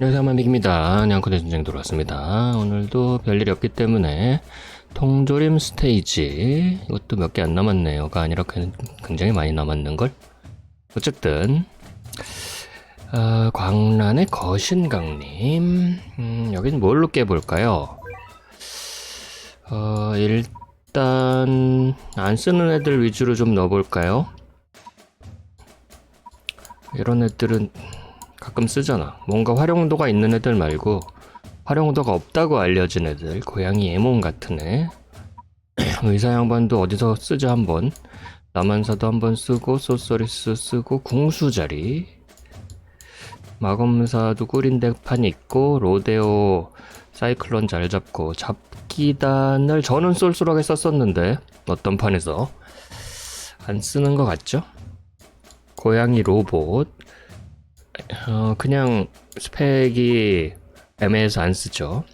안녕하세요 만빅입니다. 냥코대 전쟁 들어왔습니다. 오늘도 별일이 없기 때문에 통조림 스테이지 이것도 몇 개 안 남았네요가 아니라 그- 굉장히 많이 남았는걸? 어쨌든 어, 광란의 거신강님 음, 여긴 뭘로 깨볼까요? 어, 일단 안 쓰는 애들 위주로 좀 넣어볼까요? 이런 애들은 가끔 쓰잖아. 뭔가 활용도가 있는 애들 말고 활용도가 없다고 알려진 애들, 고양이 에몬 같은 애. 의사 양반도 어디서 쓰자 한번. 남한사도 한번 쓰고 소서리스 쓰고 궁수자리. 마검사도 덱판 있고 로데오 사이클론 잘 잡고 잡기단을 저는 쏠쏠하게 썼었는데 어떤 판에서 안 쓰는 것 같죠? 고양이 로봇 어, 그냥 스펙이 애매해서 안 쓰죠.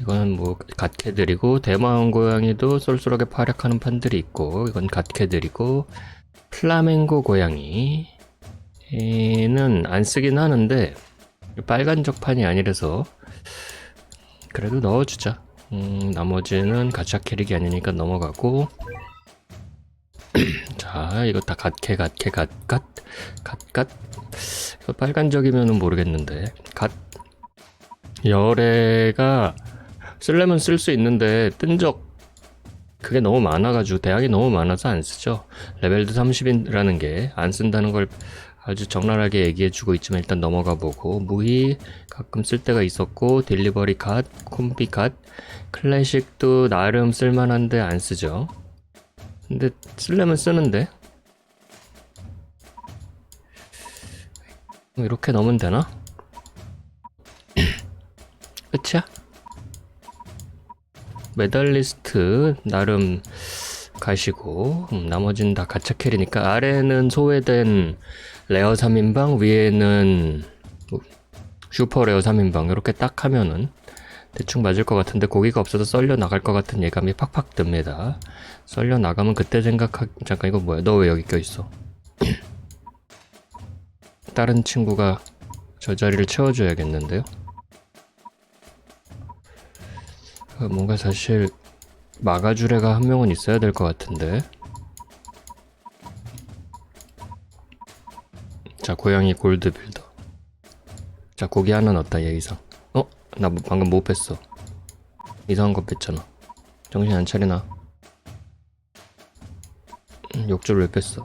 이거는 뭐 갓캐들이고 대마왕 고양이도 쏠쏠하게 활약하는 판들이 있고 이건 갓캐들이고 플라멩고 고양이는 안 쓰긴 하는데 빨간 적판이 아니라서 그래도 넣어주자. 음, 나머지는 가짜 캐릭이 아니니까 넘어가고 자 이거 다 갓캐 갓캐 갓 갓 갓 갓. 이거 빨간적이면은 모르겠는데. 갓. 열애가 쓸려면 쓸 수 있는데 뜬적 그게 너무 많아가지고 대학이 너무 많아서 안 쓰죠. 레벨도 30이라는 게 안 쓴다는 걸 아주 적나라하게 얘기해주고 있지만 일단 넘어가 보고 무희 가끔 쓸 때가 있었고 딜리버리 갓 콤비 갓. 클래식도 나름 쓸만한데 안 쓰죠 근데 쓰려면 쓰는데 뭐 이렇게 넣으면 되나? 끝이야? 메달리스트 나름 가시고 음, 나머지는 다 가짜 캐리니까 아래는 소외된 레어 3인방 위에는 뭐 슈퍼 레어 3인방 이렇게 딱 하면은 대충 맞을 것 같은데 고기가 없어서 썰려 나갈 것 같은 예감이 팍팍 듭니다 썰려 나가면 그때 생각하 잠깐 이거 뭐야 너 왜 여기 껴있어 다른 친구가 저 자리를 채워줘야겠는데요. 어, 뭔가 사실 막아줄 애가 한 명은 있어야 될 것 같은데. 자, 고양이 골드 빌더. 자, 고기 하나 넣었다, 얘 이상. 어? 나 뭐- 방금 못 뺐어. 이상한 거 뺐잖아. 정신 안 차리나? 음, 욕줄 왜 뺐어?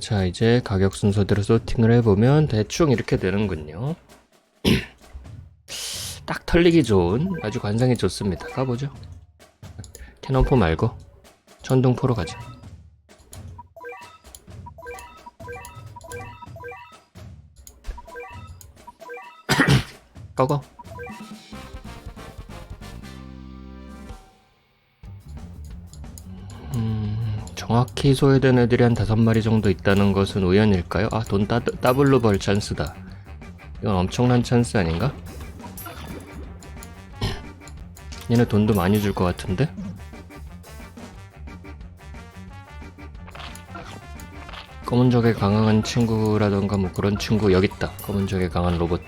자 이제 가격 순서대로 소팅을 해보면 대충 이렇게 되는군요 딱 털리기 좋은 아주 관상이 좋습니다 가보죠 캐논포 말고 천둥포로 가자 꺼고 정확히 소외된 애들이 한 다섯 마리 정도 있다는 것은 우연일까요? 아, 돈 따, 더블로 벌 찬스다. 이건 엄청난 찬스 아닌가? 얘네 돈도 많이 줄 것 같은데? 검은 적에 강한 친구라던가 뭐 그런 친구 여기 있다. 검은 적에 강한 로봇.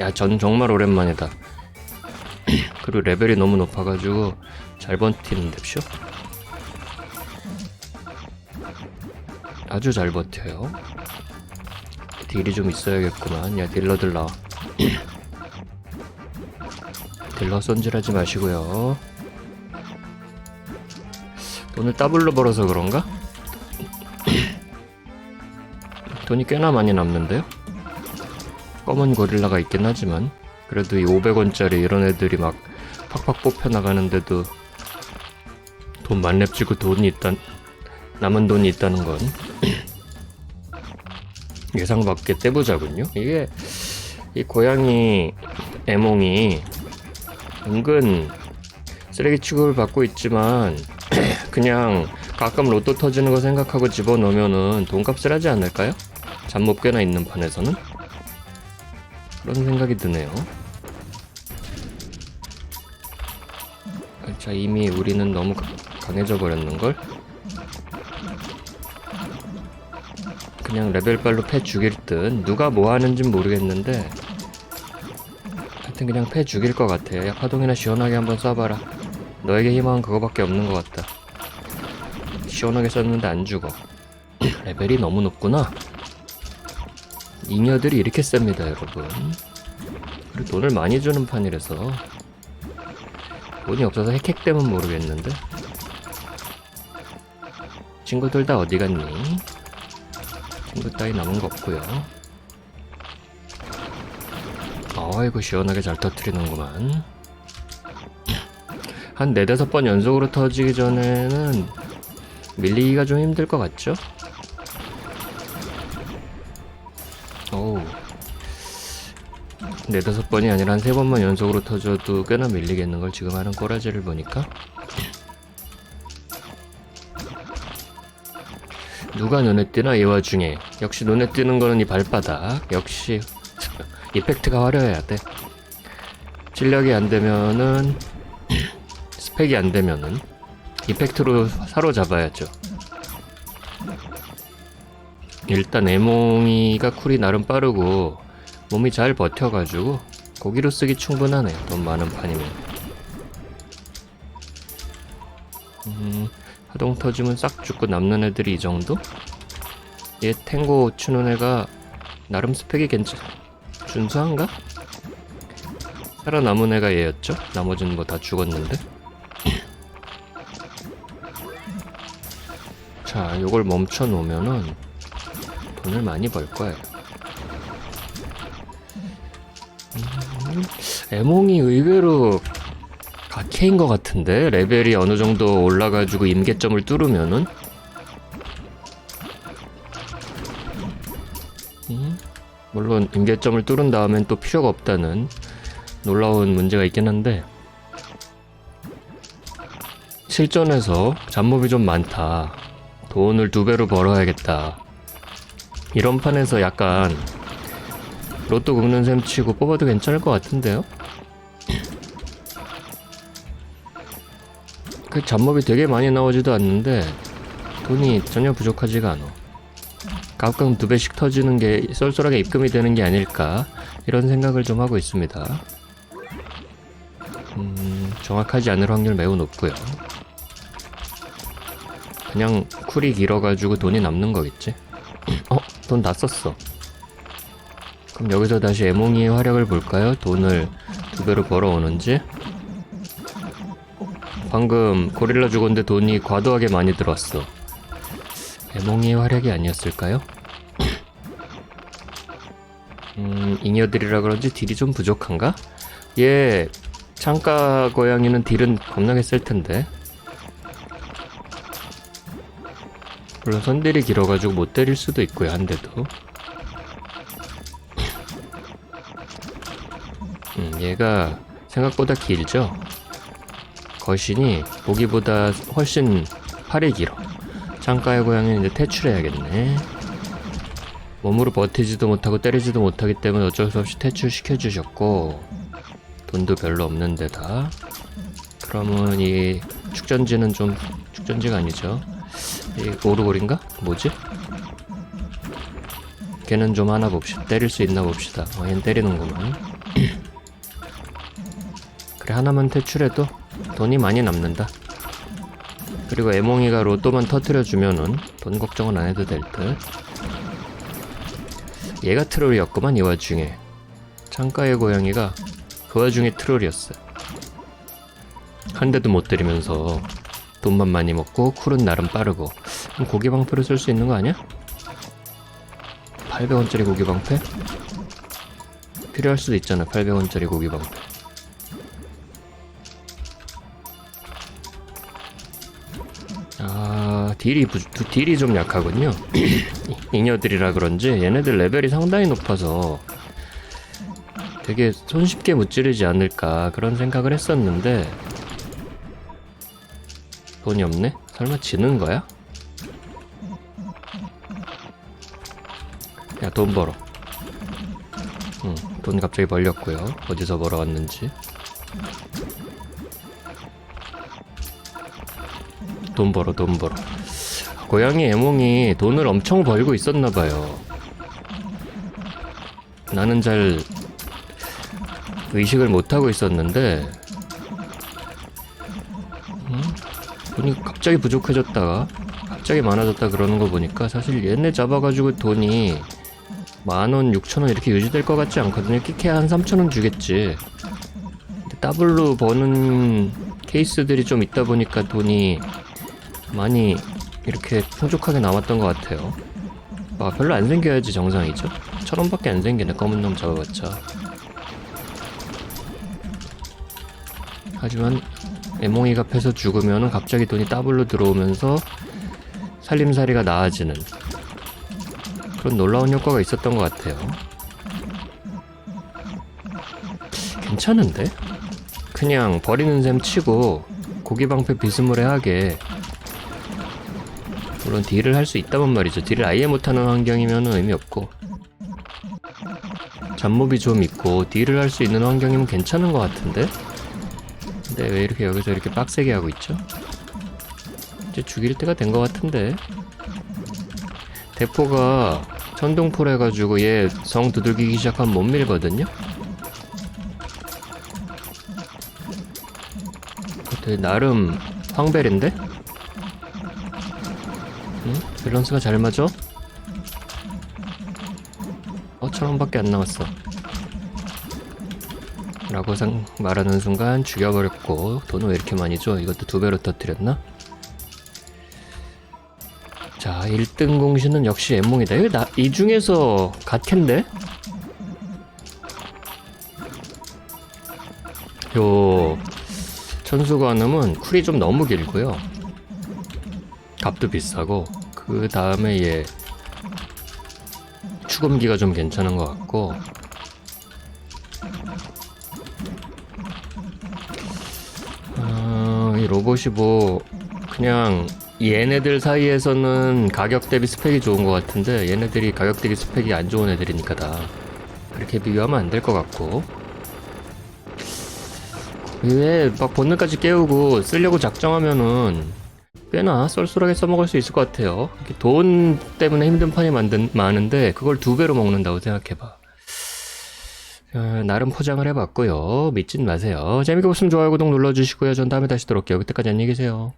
야, 전 정말 오랜만이다. 그리고 레벨이 너무 높아가지고 잘 버티는 뎁쇼? 아주 잘 버텨요. 딜이 좀 있어야겠구만. 야, 딜러들 나와. 딜러 손질하지 마시고요. 돈을 더블로 벌어서 그런가? 돈이 꽤나 많이 남는데요? 검은 고릴라가 있긴 하지만 그래도 이 500원짜리 이런 애들이 막 팍팍 뽑혀 나가는데도 돈 만렙치고 돈이 있단 남은 돈이 있다는 건 예상 밖의 떼부자군요. 이게 이 고양이 애몽이 은근 쓰레기 취급을 받고 있지만 그냥 가끔 로또 터지는 거 생각하고 집어넣으면은 돈값을 하지 않을까요? 잠못 깨나 있는 판에서는? 그런 생각이 드네요. 자 이미 우리는 너무 가- 강해져 버렸는 걸. 그냥 레벨빨로 패 죽일 듯. 누가 뭐 하는진 모르겠는데. 하여튼 그냥 패 죽일 것 같아. 야 파동이나 시원하게 한번 쏴봐라. 너에게 희망은 그거밖에 없는 것 같다. 시원하게 쐈는데 안 죽어. 레벨이 너무 높구나 잉여들이 이렇게 셉니다 여러분. 그리고 돈을 많이 주는 판이라서. 돈이 없어서 핵핵되면 모르겠는데. 친구들 다 어디 갔니? 친구 따위 남은 거 없고요. 아이고 시원하게 잘 터트리는구만. 한 네다섯 번 연속으로 터지기 전에는 밀리기가 좀 힘들 것 같죠? 네다섯 번이 아니라 한 세 번만 연속으로 터져도 꽤나 밀리겠는 걸 지금 하는 꼬라지를 보니까. 누가 눈에 띄나 이 와중에. 역시 눈에 띄는 거는 이 발바닥. 역시 이펙트가 화려해야 돼. 실력이 안 되면은 스펙이 안 되면은 이펙트로 사로잡아야죠. 일단 애몽이가 쿨이 나름 빠르고 몸이 잘 버텨가지고 고기로 쓰기 충분하네 돈 많은 판이면 음, 하동 터지면 싹 죽고 남는 애들이 이 정도? 얘 탱고 추는 애가 나름 스펙이 괜찮 준수한가? 살아남은 애가 얘였죠? 나머지는 뭐 다 죽었는데 자 요걸 멈춰 놓으면은 돈을 많이 벌 거예요 음, 애몽이 의외로 각해인 것 같은데? 레벨이 어느 정도 올라가지고 임계점을 뚫으면은? 음, 물론 임계점을 뚫은 다음엔 또 필요가 없다는 놀라운 문제가 있긴 한데. 실전에서 잡몹이 좀 많다. 돈을 두 배로 벌어야겠다. 이런 판에서 약간 로또 긁는 셈 치고 뽑아도 괜찮을 것 같은데요? 그 잡몹이 되게 많이 나오지도 않는데 돈이 전혀 부족하지가 않아. 가끔 두 배씩 터지는 게 쏠쏠하게 입금이 되는 게 아닐까 이런 생각을 좀 하고 있습니다. 음, 정확하지 않을 확률 매우 높고요. 그냥 쿨이 길어가지고 돈이 남는 거겠지. 어, 돈 다 썼어. 그럼 여기서 다시 에몽이의 활약을 볼까요? 돈을 두 배로 벌어오는지. 방금 고릴라 죽었는데 돈이 과도하게 많이 들어왔어. 에몽이의 활약이 아니었을까요? 음, 잉여들이라 그런지 딜이 좀 부족한가? 얘 창가 고양이는 딜은 겁나게 쓸 텐데. 물론 선딜이 길어가지고 못 때릴 수도 있고요, 한 대도. 음, 얘가 생각보다 길죠? 거신이 보기보다 훨씬 팔이 길어. 창가의 고양이는 이제 퇴출해야겠네. 몸으로 버티지도 못하고 때리지도 못하기 때문에 어쩔 수 없이 퇴출시켜주셨고, 돈도 별로 없는 데다. 그러면 이 축전지는 좀, 축전지가 아니죠. 이 오르골인가? 뭐지? 걔는 좀 하나 봅시다. 때릴 수 있나 봅시다. 어, 얜 때리는구만. 그래, 하나만 퇴출해도 돈이 많이 남는다. 그리고 애몽이가 로또만 터트려주면은 돈 걱정은 안 해도 될 듯. 얘가 트롤이었구만, 이 와중에. 창가의 고양이가 그 와중에 트롤이었어. 한 대도 못 때리면서 돈만 많이 먹고 쿨은 나름 빠르고 고기 방패를 쓸수 있는 거 아니야? 800원짜리 고기 방패? 필요할 수도 있잖아 800원짜리 고기 방패 딜이 부, 두- 딜이 좀 약하군요 잉여들이라 그런지 얘네들 레벨이 상당히 높아서 되게 손쉽게 무찌르지 않을까 그런 생각을 했었는데 돈이 없네? 설마 지는 거야? 야, 돈 벌어. 응, 돈 갑자기 벌렸고요. 어디서 벌어왔는지. 돈 벌어, 돈 벌어. 고양이 애몽이 돈을 엄청 벌고 있었나 봐요. 나는 잘 의식을 못 하고 있었는데 음? 돈이 갑자기 부족해졌다가 갑자기 많아졌다 그러는 거 보니까 사실 얘네 잡아가지고 돈이 만원, 육천원 이렇게 유지될 것 같지 않거든요. 끼케 한 삼천원 주겠지. 더블로 버는 케이스들이 좀 있다 보니까 돈이 많이 이렇게 풍족하게 남았던 것 같아요. 아, 별로 안 생겨야지 정상이죠. 천 원밖에 안 생기네, 검은 놈 잡아봤자. 하지만 애몽이가 패서 죽으면 갑자기 돈이 더블로 들어오면서 살림살이가 나아지는 그런 놀라운 효과가 있었던 것 같아요. 괜찮은데? 그냥 버리는 셈 치고 고기방패 비스무리하게 물론 딜을 할 수 있다면 말이죠. 딜을 아예 못하는 환경이면 의미 없고 잡몹이 좀 있고 딜을 할 수 있는 환경이면 괜찮은 것 같은데? 근데 왜 이렇게 여기서 이렇게 빡세게 하고 있죠? 이제 죽일 때가 된 것 같은데 대포가 천둥포를 해가지고 얘 성 두들기기 시작하면 못 밀거든요? 나름 황벨인데? 응? 밸런스가 잘 맞아? 어, 천 원밖에 안 남았어. 라고 상, 말하는 순간 죽여버렸고, 돈은 왜 이렇게 많이 줘? 이것도 두 배로 터뜨렸나? 자, 1등 공신은 역시 엠몽이다. 이거 나, 이 중에서 갓캔데? 요, 천수관음은 쿨이 좀 너무 길고요. 값도 비싸고, 그 다음에 얘, 추금기가 좀 괜찮은 것 같고, 어, 이 로봇이 뭐 그냥 얘네들 사이에서는 가격 대비 스펙이 좋은 것 같은데 얘네들이 가격 대비 스펙이 안 좋은 애들이니까 다 그렇게 비교하면 안 될 것 같고. 왜 막 본능까지 깨우고 쓰려고 작정하면은 꽤나 쏠쏠하게 써먹을 수 있을 것 같아요 돈 때문에 힘든 판이 만든, 많은데 그걸 두 배로 먹는다고 생각해봐 어, 나름 포장을 해봤고요. 믿진 마세요. 재밌게 보시면 좋아요, 구독 눌러주시고요. 전 다음에 다시 돌아올게요. 그때까지 안녕히 계세요.